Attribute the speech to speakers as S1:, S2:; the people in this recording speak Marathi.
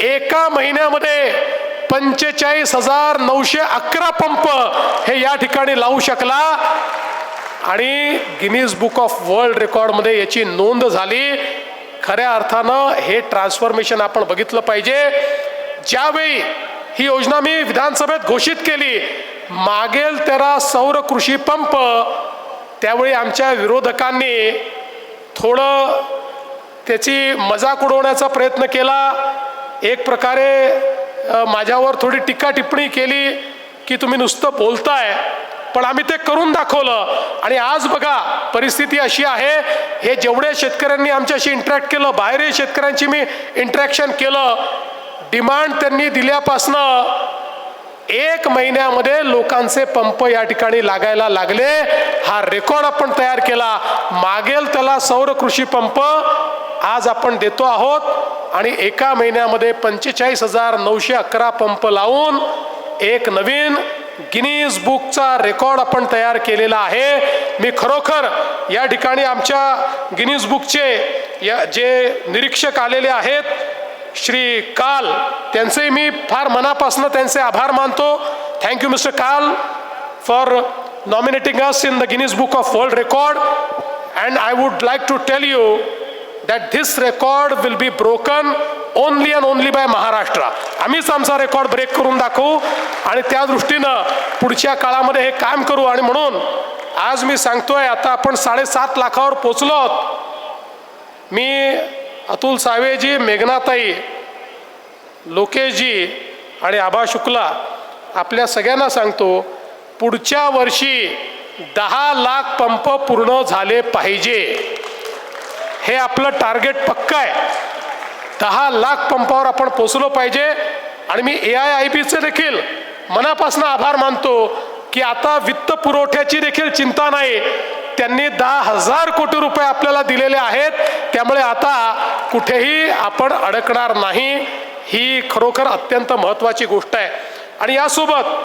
S1: एका महिन्यामध्ये पंचेचाळीस हजार नऊशे अकरा पंप हे या ठिकाणी लावू शकला. आणि गिनीज बुक ऑफ वर्ल्ड रेकॉर्डमध्ये याची नोंद झाली. खऱ्या अर्थानं हे ट्रान्सफॉर्मेशन आपण बघितलं पाहिजे. ज्यावेळी ही योजना मी विधानसभेत घोषित केली मागेल तेरा सौर कृषी पंप त्यावेळी आमच्या विरोधकांनी थोडं त्याची मजाक उडवण्याचा प्रयत्न केला. एक प्रकारे माझ्यावर थोडी टीका टिप्पणी केली की तुम्ही नुसतं बोलताय पण आम्ही ते करून दाखवलं. आणि आज बघा परिस्थिती अशी आहे हे जेवढे शेतकऱ्यांनी आमच्याशी इंटरॅक्ट केलं बाहेरही शेतकऱ्यांची मी इंटरॅक्शन केलं डिमांड त्यांनी दिल्यापासनं एक महिन्यामध्ये लोकांचे पंप या ठिकाणी लागायला लागले. हा रेकॉर्ड आपण तयार केला. मागेल त्याला सौर कृषी पंप आज आपण देतो आहोत. आणि एका महिन्यामध्ये पंचेचाळीस हजार नऊशे अकरा पंप लावून एक नवीन गिनीज बुकचा रेकॉर्ड आपण तयार केलेला आहे. मी खरोखर या ठिकाणी आमच्या गिनीज बुकचे या जे निरीक्षक आलेले आहेत श्री काल त्यांचे मी फार मनापासून त्यांचे आभार मानतो. Thank you mister Carl for nominating us in the Guinness book of world record and I would like to tell you that this record will be broken only and only by Maharashtra आम्हीच आमचा रेकॉर्ड ब्रेक करून दाखवू आणि त्या दृष्टीनं पुढच्या काळामध्ये हे काम करू. आणि म्हणून आज मी सांगतोय आता आपण साडेसात लाखावर पोचलो आहोत. मी अतुल सावेजी मेघनाताई लोकेशजी आणि आभा शुक्ला आपल्या सगळ्यांना सांगतो पुढच्या वर्षी दहा लाख पंप पूर्ण झाले पाहिजे. हे आपलं टार्गेट पक्क आहे. दहा लाख पंपावर आपण पोचलो पाहिजे. आणि मी ए आय आय बीचे देखील मनापासून आभार मानतो की आता वित्त पुरवठ्याची देखील चिंता नाही. त्यांनी दहा हजार कोटी रुपये आपल्याला दिलेले आहेत. त्यामुळे आता कुठेही आपण अडकणार नाही. ही खरोखर अत्यंत महत्त्वाची गोष्ट आहे. आणि यासोबत